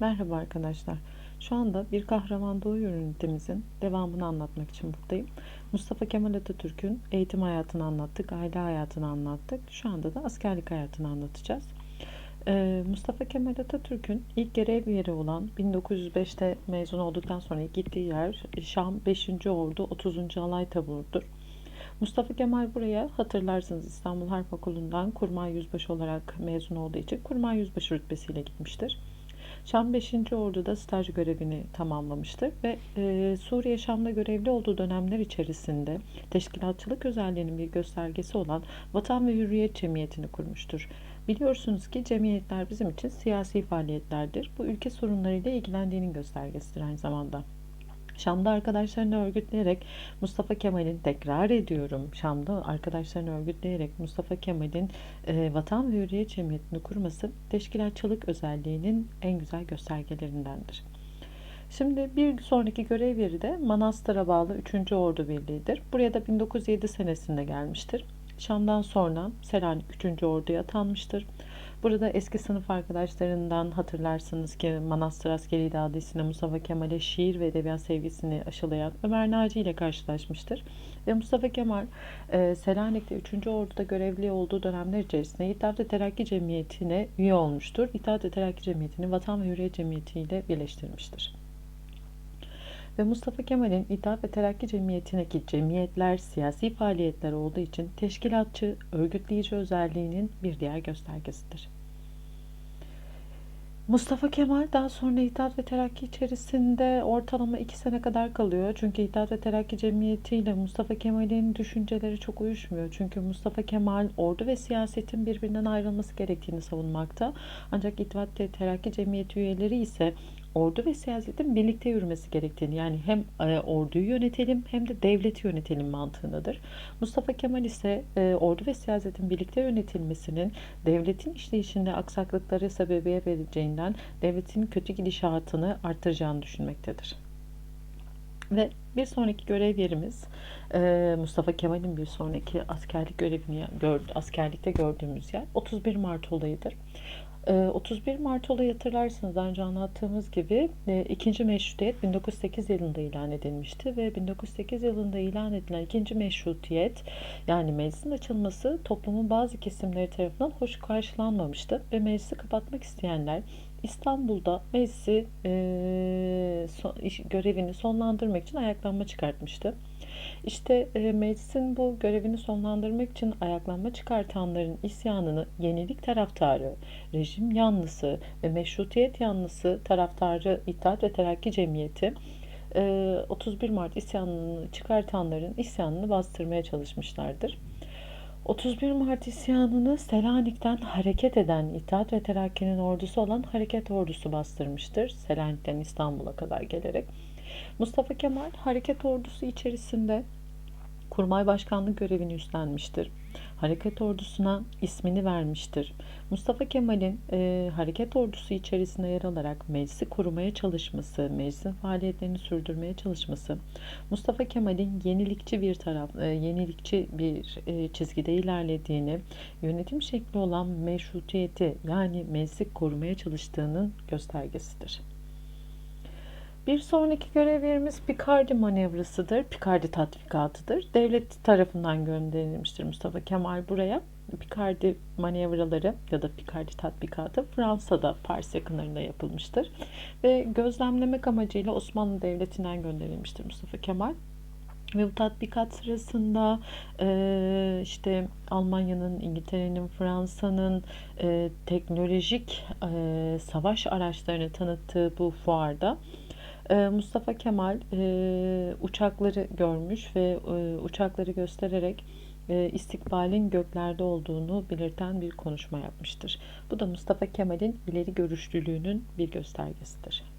Merhaba arkadaşlar. Şu anda Bir Kahraman Doğuyor ünitemizin devamını anlatmak için buradayım. Mustafa Kemal Atatürk'ün eğitim hayatını anlattık, aile hayatını anlattık. Şu anda da askerlik hayatını anlatacağız. Ee, Mustafa Kemal Atatürk'ün ilk görev yeri olan 1905'te mezun olduktan sonra gittiği yer Şam 5. Ordu 30. Alay Taburu'dur. Mustafa Kemal buraya hatırlarsınız İstanbul Harp Okulu'ndan kurmay yüzbaşı olarak mezun olduğu için kurmay yüzbaşı rütbesiyle gitmiştir. Şam 5. Ordu'da staj görevini tamamlamıştır ve e, Suriye Şam'da görevli olduğu dönemler içerisinde teşkilatçılık özelliğinin bir göstergesi olan Vatan ve Hürriyet Cemiyeti'ni kurmuştur. Biliyorsunuz ki cemiyetler bizim için siyasi faaliyetlerdir. Bu ülke sorunlarıyla ilgilendiğinin göstergesidir aynı zamanda. Şam'da arkadaşlarını örgütleyerek Mustafa Kemal'in tekrar ediyorum Şam'da arkadaşlarını örgütleyerek Mustafa Kemal'in e, Vatan ve Hürriyet Cemiyeti'ni kurması teşkilatçılık özelliğinin en güzel göstergelerindendir. Şimdi bir sonraki görev yeri de Manastır'a bağlı 3. Ordu Birliği'dir. Buraya da 1907 senesinde gelmiştir. Şam'dan sonra Selanik 3. Ordu'ya atanmıştır. Burada eski sınıf arkadaşlarından hatırlarsınız ki Manastır Askeri İdadesi'ne Mustafa Kemal'e şiir ve edebiyat sevgisini aşılayan Ömer Naci ile karşılaşmıştır. Ve Mustafa Kemal e, Selanik'te 3. Ordu'da görevli olduğu dönemler içerisinde İttihat ve Terakki Cemiyeti'ne üye olmuştur. İttihat ve Terakki Cemiyeti'ni Vatan ve Hürriyet Cemiyeti ile birleştirmiştir ve Mustafa Kemal'in İttihat ve Terakki Cemiyeti'ne ki cemiyetler siyasi faaliyetler olduğu için teşkilatçı, örgütleyici özelliğinin bir diğer göstergesidir. Mustafa Kemal daha sonra İttihat ve Terakki içerisinde ortalama iki sene kadar kalıyor. Çünkü İttihat ve Terakki Cemiyeti ile Mustafa Kemal'in düşünceleri çok uyuşmuyor. Çünkü Mustafa Kemal ordu ve siyasetin birbirinden ayrılması gerektiğini savunmakta. Ancak İttihat ve Terakki Cemiyeti üyeleri ise ordu ve siyasetin birlikte yürümesi gerektiğini yani hem e, orduyu yönetelim hem de devleti yönetelim mantığındadır. Mustafa Kemal ise e, ordu ve siyasetin birlikte yönetilmesinin devletin işleyişinde aksaklıkları sebebiyet vereceğinden devletin kötü gidişatını artıracağını düşünmektedir. Ve bir sonraki görev yerimiz e, Mustafa Kemal'in bir sonraki askerlik görevini askerlikte gördüğümüz yer 31 Mart olayıdır. 31 ee, Mart olayı hatırlarsınız. Daha önce anlattığımız gibi e, ikinci meşrutiyet 1908 yılında ilan edilmişti ve 1908 yılında ilan edilen ikinci meşrutiyet yani meclisin açılması toplumun bazı kesimleri tarafından hoş karşılanmamıştı ve meclisi kapatmak isteyenler İstanbul'da meclisi e, so, iş, görevini sonlandırmak için ayaklanma çıkartmıştı. İşte e, meclisin bu görevini sonlandırmak için ayaklanma çıkartanların isyanını yenilik taraftarı, rejim yanlısı ve meşrutiyet yanlısı taraftarı İttihat ve Terakki Cemiyeti 31 e, Mart isyanını çıkartanların isyanını bastırmaya çalışmışlardır. 31 Mart isyanını Selanik'ten hareket eden İttihat ve Terakki'nin ordusu olan Hareket Ordusu bastırmıştır. Selanik'ten İstanbul'a kadar gelerek. Mustafa Kemal Hareket Ordusu içerisinde kurmay başkanlık görevini üstlenmiştir. Hareket ordusuna ismini vermiştir. Mustafa Kemal'in e, hareket ordusu içerisinde yer alarak meclisi korumaya çalışması, meclisin faaliyetlerini sürdürmeye çalışması, Mustafa Kemal'in yenilikçi bir taraf, e, yenilikçi bir e, çizgide ilerlediğini, yönetim şekli olan meşrutiyeti yani meclisi korumaya çalıştığının göstergesidir. Bir sonraki görev yerimiz Picardi manevrasıdır. Picardi tatbikatıdır. Devlet tarafından gönderilmiştir Mustafa Kemal buraya. Picardi manevraları ya da Picardi tatbikatı Fransa'da Paris yakınlarında yapılmıştır. Ve gözlemlemek amacıyla Osmanlı Devleti'nden gönderilmiştir Mustafa Kemal. Ve bu tatbikat sırasında e, işte Almanya'nın, İngiltere'nin, Fransa'nın e, teknolojik e, savaş araçlarını tanıttığı bu fuarda Mustafa Kemal e, uçakları görmüş ve e, uçakları göstererek e, istikbalin göklerde olduğunu belirten bir konuşma yapmıştır. Bu da Mustafa Kemal'in ileri görüşlülüğünün bir göstergesidir.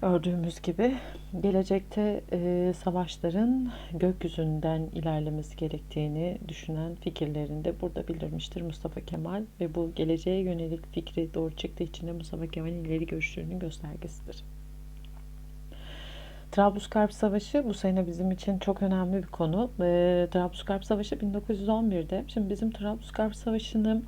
Gördüğümüz gibi gelecekte e, savaşların gökyüzünden ilerlemesi gerektiğini düşünen fikirlerini de burada bildirmiştir Mustafa Kemal ve bu geleceğe yönelik fikri doğru çıktığı için de Mustafa Kemal'in ileri görüşlerinin göstergesidir. Trablusgarp Savaşı bu sene bizim için çok önemli bir konu. E, Trablusgarp Savaşı 1911'de. Şimdi bizim Trablusgarp Savaşı'nı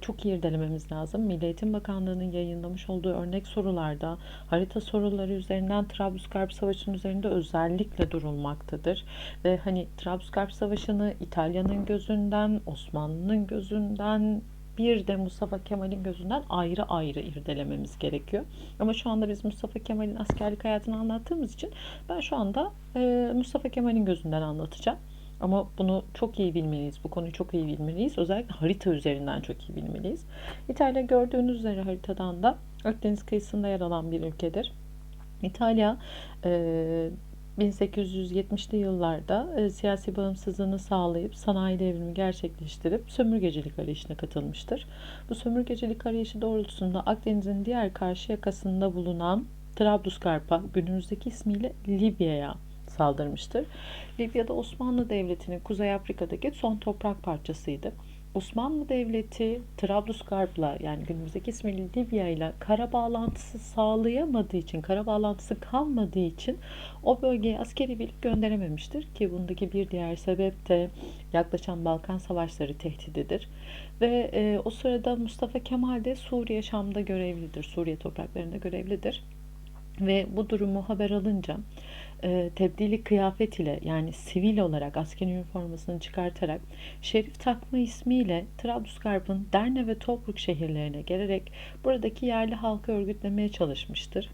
çok iyi irdelememiz lazım. Milli Eğitim Bakanlığı'nın yayınlamış olduğu örnek sorularda harita soruları üzerinden Trablusgarp Savaşı'nın üzerinde özellikle durulmaktadır. Ve hani Trablusgarp Savaşı'nı İtalya'nın gözünden, Osmanlı'nın gözünden, bir de Mustafa Kemal'in gözünden ayrı ayrı irdelememiz gerekiyor. Ama şu anda biz Mustafa Kemal'in askerlik hayatını anlattığımız için ben şu anda e, Mustafa Kemal'in gözünden anlatacağım. Ama bunu çok iyi bilmeliyiz. Bu konuyu çok iyi bilmeliyiz. Özellikle harita üzerinden çok iyi bilmeliyiz. İtalya gördüğünüz üzere haritadan da Akdeniz kıyısında yer alan bir ülkedir. İtalya e, 1870'li yıllarda e, siyasi bağımsızlığını sağlayıp sanayi devrimi gerçekleştirip sömürgecilik arayışına katılmıştır. Bu sömürgecilik arayışı doğrultusunda Akdeniz'in diğer karşı yakasında bulunan Trablusgarp'a günümüzdeki ismiyle Libya'ya saldırmıştır. Libya'da Osmanlı Devleti'nin Kuzey Afrika'daki son toprak parçasıydı. Osmanlı Devleti Trablusgarp'la yani günümüzdeki ismiyle Libya ile kara bağlantısı sağlayamadığı için, kara bağlantısı kalmadığı için o bölgeye askeri birlik gönderememiştir ki bundaki bir diğer sebep de yaklaşan Balkan Savaşları tehdididir. Ve e, o sırada Mustafa Kemal de Suriye Şam'da görevlidir, Suriye topraklarında görevlidir. Ve bu durumu haber alınca e, tebdili kıyafet ile yani sivil olarak asker üniformasını çıkartarak Şerif Takma ismiyle Trablusgarp'ın Derne ve Tobruk şehirlerine gelerek buradaki yerli halkı örgütlemeye çalışmıştır.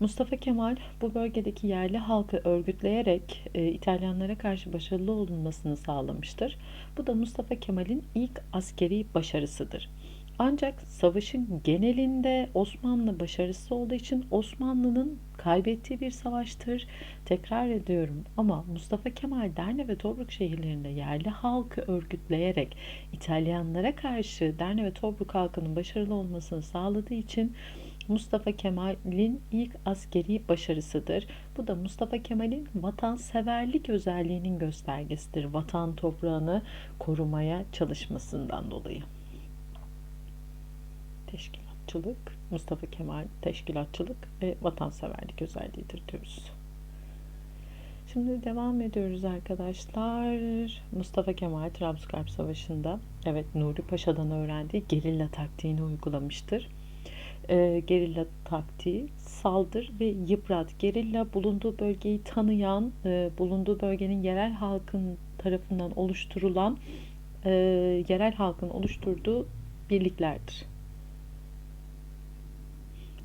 Mustafa Kemal bu bölgedeki yerli halkı örgütleyerek e, İtalyanlara karşı başarılı olunmasını sağlamıştır. Bu da Mustafa Kemal'in ilk askeri başarısıdır. Ancak savaşın genelinde Osmanlı başarısı olduğu için Osmanlı'nın kaybettiği bir savaştır. Tekrar ediyorum ama Mustafa Kemal Derne ve Tobruk şehirlerinde yerli halkı örgütleyerek İtalyanlara karşı Derne ve Tobruk halkının başarılı olmasını sağladığı için Mustafa Kemal'in ilk askeri başarısıdır. Bu da Mustafa Kemal'in vatanseverlik özelliğinin göstergesidir. Vatan toprağını korumaya çalışmasından dolayı teşkilatçılık, Mustafa Kemal teşkilatçılık ve vatanseverlik özelliğidir diyoruz. Şimdi devam ediyoruz arkadaşlar. Mustafa Kemal Trablusgarp Savaşı'nda evet Nuri Paşa'dan öğrendiği gerilla taktiğini uygulamıştır. E, gerilla taktiği saldır ve yıprat. Gerilla bulunduğu bölgeyi tanıyan, e, bulunduğu bölgenin yerel halkın tarafından oluşturulan e, yerel halkın oluşturduğu birliklerdir.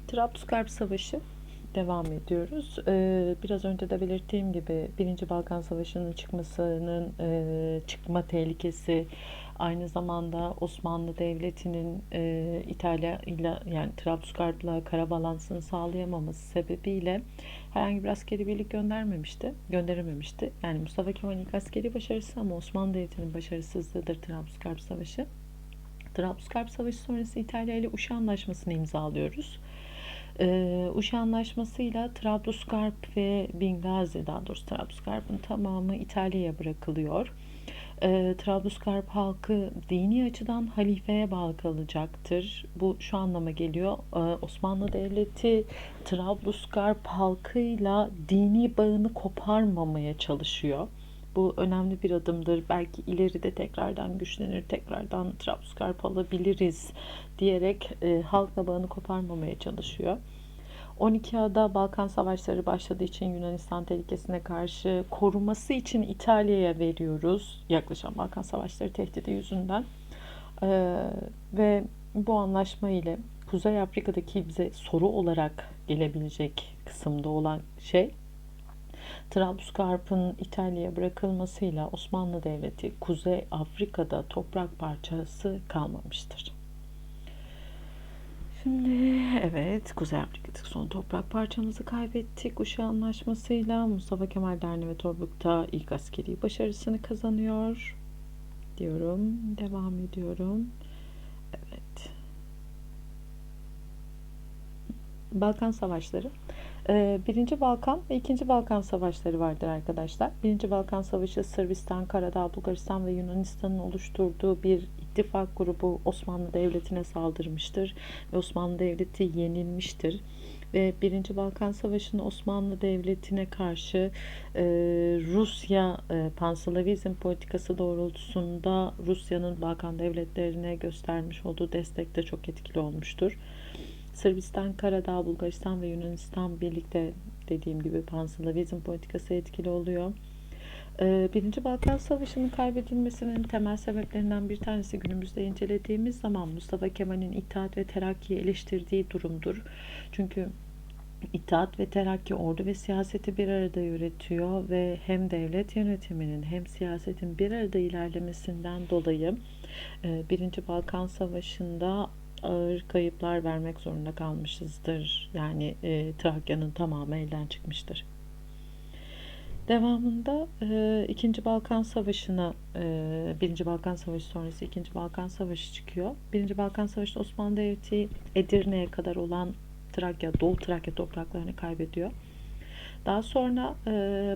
Trablusgarp Savaşı devam ediyoruz. Ee, biraz önce de belirttiğim gibi Birinci Balkan Savaşı'nın çıkmasının e, çıkma tehlikesi aynı zamanda Osmanlı Devleti'nin e, İtalya ile yani Trablusgarp'la kara balansını sağlayamaması sebebiyle herhangi bir askeri birlik göndermemişti, gönderememişti. Yani Mustafa Kemal'in ilk askeri başarısı ama Osmanlı Devleti'nin başarısızlığıdır Trablusgarp Savaşı. Trablusgarp Savaşı sonrası İtalya ile Uşa Anlaşması'nı imzalıyoruz. E, Uşa Anlaşması'yla Trablusgarp ve Bingazi daha doğrusu Trablusgarp'ın tamamı İtalya'ya bırakılıyor. E, Trablusgarp halkı dini açıdan halifeye bağlı kalacaktır. Bu şu anlama geliyor. E, Osmanlı Devleti Trablusgarp halkıyla dini bağını koparmamaya çalışıyor. Bu önemli bir adımdır. Belki ileride tekrardan güçlenir, tekrardan Trablusgarp alabiliriz diyerek e, halkla bağını koparmamaya çalışıyor. 12 ada Balkan Savaşları başladığı için Yunanistan tehlikesine karşı koruması için İtalya'ya veriyoruz. Yaklaşan Balkan Savaşları tehdidi yüzünden. Ee, ve bu anlaşma ile Kuzey Afrika'daki bize soru olarak gelebilecek kısımda olan şey Trablusgarp'ın İtalya'ya bırakılmasıyla Osmanlı Devleti Kuzey Afrika'da toprak parçası kalmamıştır. Şimdi evet Kuzey Afrika'daki son toprak parçamızı kaybettik. Uşa Anlaşması'yla Mustafa Kemal Derneği ve Tobruk'ta ilk askeri başarısını kazanıyor. Diyorum. Devam ediyorum. Evet. Balkan Savaşları. Ee, Birinci Balkan ve İkinci Balkan Savaşları vardır arkadaşlar. Birinci Balkan Savaşı Sırbistan, Karadağ, Bulgaristan ve Yunanistan'ın oluşturduğu bir ittifak grubu Osmanlı Devleti'ne saldırmıştır ve Osmanlı Devleti yenilmiştir. ve Birinci Balkan Savaşı'nın Osmanlı Devleti'ne karşı e, Rusya e, Panslavizm politikası doğrultusunda Rusya'nın Balkan devletlerine göstermiş olduğu destek de çok etkili olmuştur. Sırbistan, Karadağ, Bulgaristan ve Yunanistan birlikte dediğim gibi Panslavizm politikası etkili oluyor. Ee, Birinci Balkan Savaşı'nın kaybedilmesinin temel sebeplerinden bir tanesi günümüzde incelediğimiz zaman Mustafa Kemal'in İttihat ve Terakki'yi eleştirdiği durumdur. Çünkü İttihat ve Terakki ordu ve siyaseti bir arada yürütüyor ve hem devlet yönetiminin hem siyasetin bir arada ilerlemesinden dolayı e, Birinci Balkan Savaşı'nda ağır kayıplar vermek zorunda kalmışızdır. Yani e, Trakya'nın tamamı elden çıkmıştır. Devamında e, İkinci Balkan Savaşı'na, e, Birinci Balkan Savaşı sonrası İkinci Balkan Savaşı çıkıyor. Birinci Balkan Savaşı'nda Osmanlı Devleti Edirne'ye kadar olan Trakya, Doğu Trakya topraklarını kaybediyor. Daha sonra e,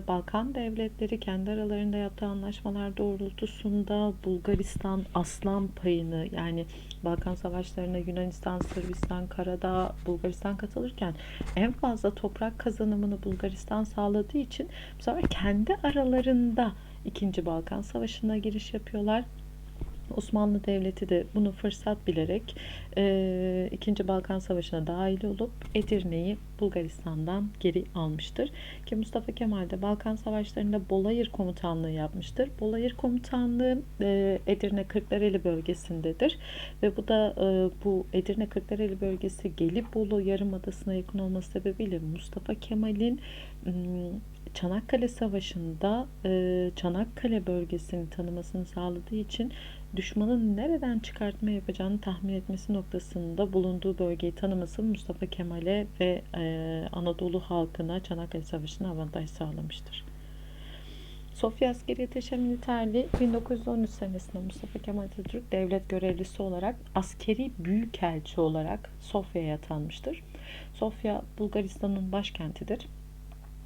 Balkan devletleri kendi aralarında yaptığı anlaşmalar doğrultusunda Bulgaristan aslan payını yani Balkan savaşlarına Yunanistan, Sırbistan, Karadağ, Bulgaristan katılırken en fazla toprak kazanımını Bulgaristan sağladığı için bu sefer kendi aralarında İkinci Balkan Savaşı'na giriş yapıyorlar. Osmanlı Devleti de bunu fırsat bilerek e, 2. Balkan Savaşı'na dahil olup Edirne'yi Bulgaristan'dan geri almıştır. Ki Mustafa Kemal de Balkan Savaşları'nda Bolayır Komutanlığı yapmıştır. Bolayır Komutanlığı e, Edirne Kırklareli bölgesindedir. Ve bu da e, bu Edirne Kırklareli bölgesi Gelibolu Yarımadası'na yakın olması sebebiyle Mustafa Kemal'in Çanakkale Savaşı'nda e, Çanakkale bölgesini tanımasını sağladığı için düşmanın nereden çıkartma yapacağını tahmin etmesi noktasında bulunduğu bölgeyi tanıması Mustafa Kemal'e ve e, Anadolu halkına Çanakkale Savaşı'na avantaj sağlamıştır. Sofya Askeri Ateşe Militerli 1913 senesinde Mustafa Kemal Atatürk devlet görevlisi olarak askeri büyükelçi olarak Sofya'ya atanmıştır. Sofya Bulgaristan'ın başkentidir.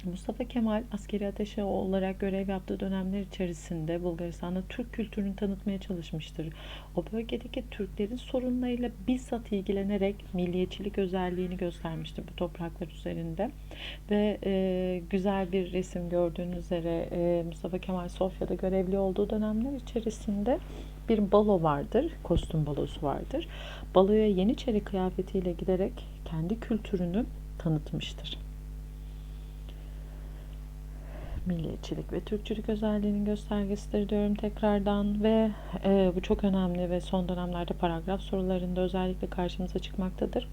Mustafa Kemal askeri ateşe olarak görev yaptığı dönemler içerisinde Bulgaristan'da Türk kültürünü tanıtmaya çalışmıştır. O bölgedeki Türklerin sorunlarıyla bizzat ilgilenerek milliyetçilik özelliğini göstermiştir bu topraklar üzerinde. Ve e, güzel bir resim gördüğünüz üzere e, Mustafa Kemal Sofya'da görevli olduğu dönemler içerisinde bir balo vardır, kostüm balosu vardır. Baloya Yeniçeri kıyafetiyle giderek kendi kültürünü tanıtmıştır milliyetçilik ve Türkçülük özelliğinin göstergesidir diyorum tekrardan ve e, bu çok önemli ve son dönemlerde paragraf sorularında özellikle karşımıza çıkmaktadır.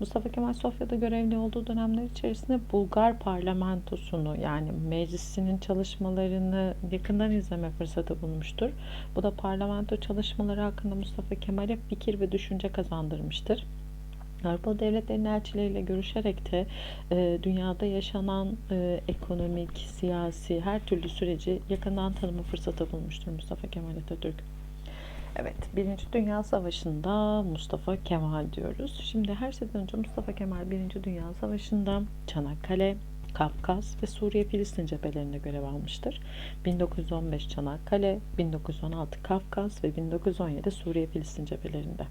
Mustafa Kemal Sofya'da görevli olduğu dönemler içerisinde Bulgar parlamentosunu yani meclisinin çalışmalarını yakından izleme fırsatı bulmuştur. Bu da parlamento çalışmaları hakkında Mustafa Kemal'e fikir ve düşünce kazandırmıştır. Avrupa devletlerinin elçileriyle görüşerek de e, dünyada yaşanan e, ekonomik, siyasi her türlü süreci yakından tanıma fırsatı bulmuştur Mustafa Kemal Atatürk. Evet, Birinci Dünya Savaşı'nda Mustafa Kemal diyoruz. Şimdi her şeyden önce Mustafa Kemal Birinci Dünya Savaşı'nda Çanakkale, Kafkas ve Suriye Filistin cephelerinde görev almıştır. 1915 Çanakkale, 1916 Kafkas ve 1917 Suriye Filistin cephelerinde.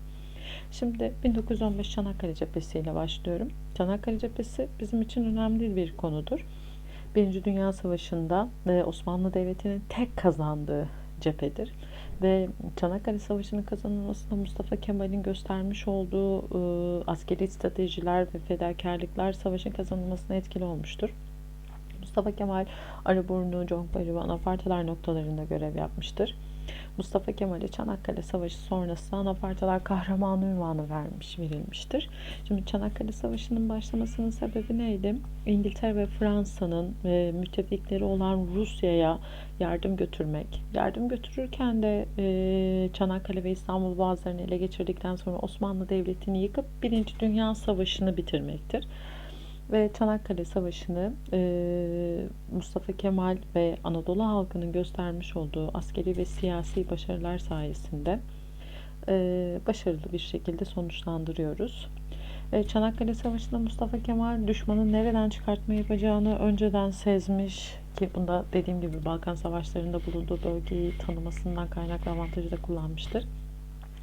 Şimdi 1915 Çanakkale Cephesi ile başlıyorum. Çanakkale Cephesi bizim için önemli bir konudur. Birinci Dünya Savaşı'nda e, Osmanlı Devleti'nin tek kazandığı cephedir. Ve Çanakkale Savaşı'nın kazanılmasında Mustafa Kemal'in göstermiş olduğu e, askeri stratejiler ve fedakarlıklar savaşın kazanılmasına etkili olmuştur. Mustafa Kemal Arıburnu, Conkbari ve Anafartalar noktalarında görev yapmıştır. Mustafa Kemal'e Çanakkale Savaşı sonrası anafartalar kahramanı ünvanı vermiş, verilmiştir. Şimdi Çanakkale Savaşı'nın başlamasının sebebi neydi? İngiltere ve Fransa'nın e, müttefikleri olan Rusya'ya yardım götürmek. Yardım götürürken de e, Çanakkale ve İstanbul Boğazlarını ele geçirdikten sonra Osmanlı Devleti'ni yıkıp Birinci Dünya Savaşı'nı bitirmektir ve Çanakkale Savaşı'nı e, Mustafa Kemal ve Anadolu halkının göstermiş olduğu askeri ve siyasi başarılar sayesinde e, başarılı bir şekilde sonuçlandırıyoruz. E, Çanakkale Savaşı'nda Mustafa Kemal düşmanın nereden çıkartma yapacağını önceden sezmiş ki bunda dediğim gibi Balkan Savaşları'nda bulunduğu bölgeyi tanımasından kaynaklı avantajı da kullanmıştır.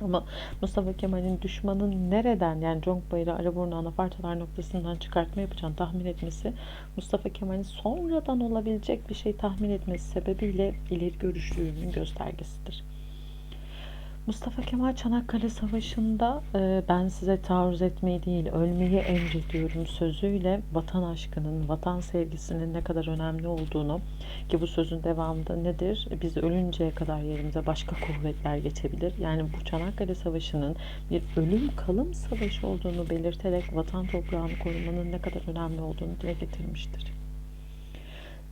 Ama Mustafa Kemal'in düşmanın nereden yani Conkbayır'ı Araburnu anafartalar noktasından çıkartma yapacağını tahmin etmesi Mustafa Kemal'in sonradan olabilecek bir şey tahmin etmesi sebebiyle ileri görüşlülüğünün göstergesidir. Mustafa Kemal Çanakkale Savaşı'nda e, ben size taarruz etmeyi değil ölmeyi emrediyorum sözüyle vatan aşkının, vatan sevgisinin ne kadar önemli olduğunu ki bu sözün devamında nedir? Biz ölünceye kadar yerimize başka kuvvetler geçebilir. Yani bu Çanakkale Savaşı'nın bir ölüm kalım savaşı olduğunu belirterek vatan toprağını korumanın ne kadar önemli olduğunu dile getirmiştir.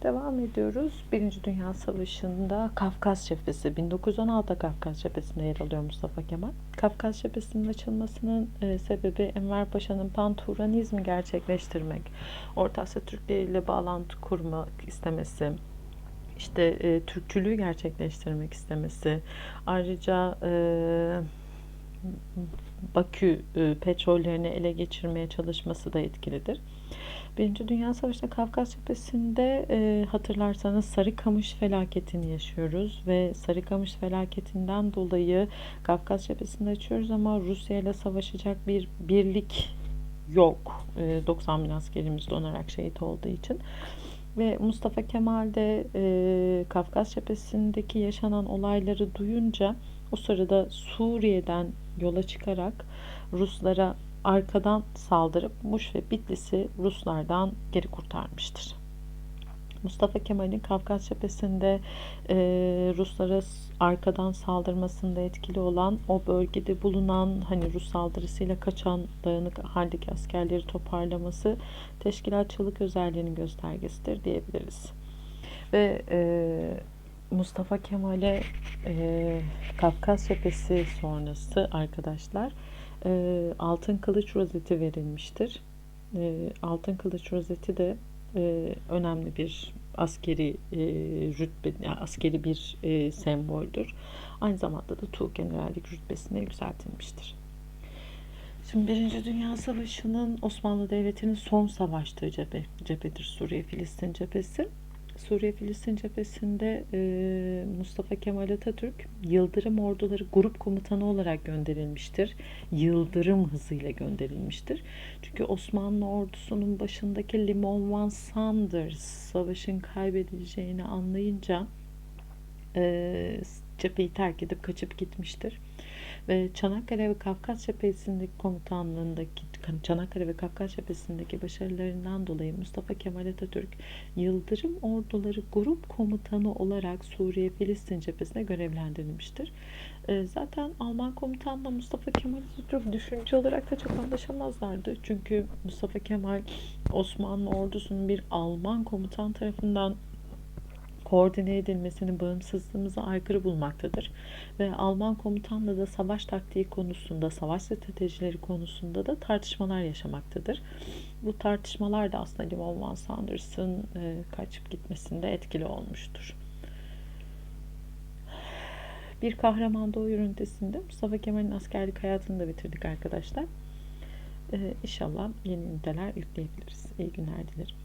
Devam ediyoruz. Birinci Dünya Savaşı'nda Kafkas Cephesi, 1916'da Kafkas Cephesi'nde yer alıyor Mustafa Kemal. Kafkas Cephesi'nin açılmasının e, sebebi Enver Paşa'nın panturanizmi gerçekleştirmek, Orta Asya Türkleri ile bağlantı kurmak istemesi, işte e, Türkçülüğü gerçekleştirmek istemesi, ayrıca e, Bakü e, petrollerini ele geçirmeye çalışması da etkilidir. Birinci Dünya Savaşı'nda Kafkas Cephesi'nde e, hatırlarsanız Sarıkamış felaketini yaşıyoruz ve Sarıkamış felaketinden dolayı Kafkas Cephesi'nde açıyoruz ama Rusya ile savaşacak bir birlik yok. E, 90 bin askerimiz donarak şehit olduğu için. Ve Mustafa Kemal de e, Kafkas Cephesi'ndeki yaşanan olayları duyunca o sırada Suriye'den yola çıkarak Ruslara arkadan saldırıp Muş ve Bitlis'i Ruslardan geri kurtarmıştır. Mustafa Kemal'in Kafkas cephesinde e, Ruslara arkadan saldırmasında etkili olan o bölgede bulunan hani Rus saldırısıyla kaçan dağınık haldeki askerleri toparlaması teşkilatçılık özelliğinin göstergesidir diyebiliriz. Ve e, Mustafa Kemal'e e, Kafkas cephesi sonrası arkadaşlar e, altın kılıç rozeti verilmiştir. E, altın kılıç rozeti de e, önemli bir askeri e, rütbe, yani askeri bir e, semboldür. Aynı zamanda da Tuğ Generallik rütbesine yükseltilmiştir. Şimdi Birinci Dünya Savaşı'nın Osmanlı Devleti'nin son savaştığı cephe, cephedir Suriye-Filistin cephesi. Suriye-Filistin cephesinde e, Mustafa Kemal Atatürk Yıldırım orduları grup komutanı olarak gönderilmiştir. Yıldırım hızıyla gönderilmiştir. Çünkü Osmanlı ordusunun başındaki Limon Van Sanders savaşın kaybedileceğini anlayınca e, cepheyi terk edip kaçıp gitmiştir Çanakkale ve Kafkas cephesindeki komutanlığındaki Çanakkale ve Kafkas cephesindeki başarılarından dolayı Mustafa Kemal Atatürk Yıldırım Orduları Grup Komutanı olarak Suriye Filistin cephesine görevlendirilmiştir. Ee, zaten Alman komutanla Mustafa Kemal Atatürk düşünce olarak da çok anlaşamazlardı. Çünkü Mustafa Kemal Osmanlı ordusunun bir Alman komutan tarafından koordine edilmesini bağımsızlığımıza aykırı bulmaktadır. Ve Alman komutanla da savaş taktiği konusunda, savaş stratejileri konusunda da tartışmalar yaşamaktadır. Bu tartışmalar da aslında Limon Van Sanders'ın e, kaçıp gitmesinde etkili olmuştur. Bir Kahraman Doğu ünitesinde Mustafa Kemal'in askerlik hayatını da bitirdik arkadaşlar. Ee, inşallah yeni üniteler yükleyebiliriz. İyi günler dilerim.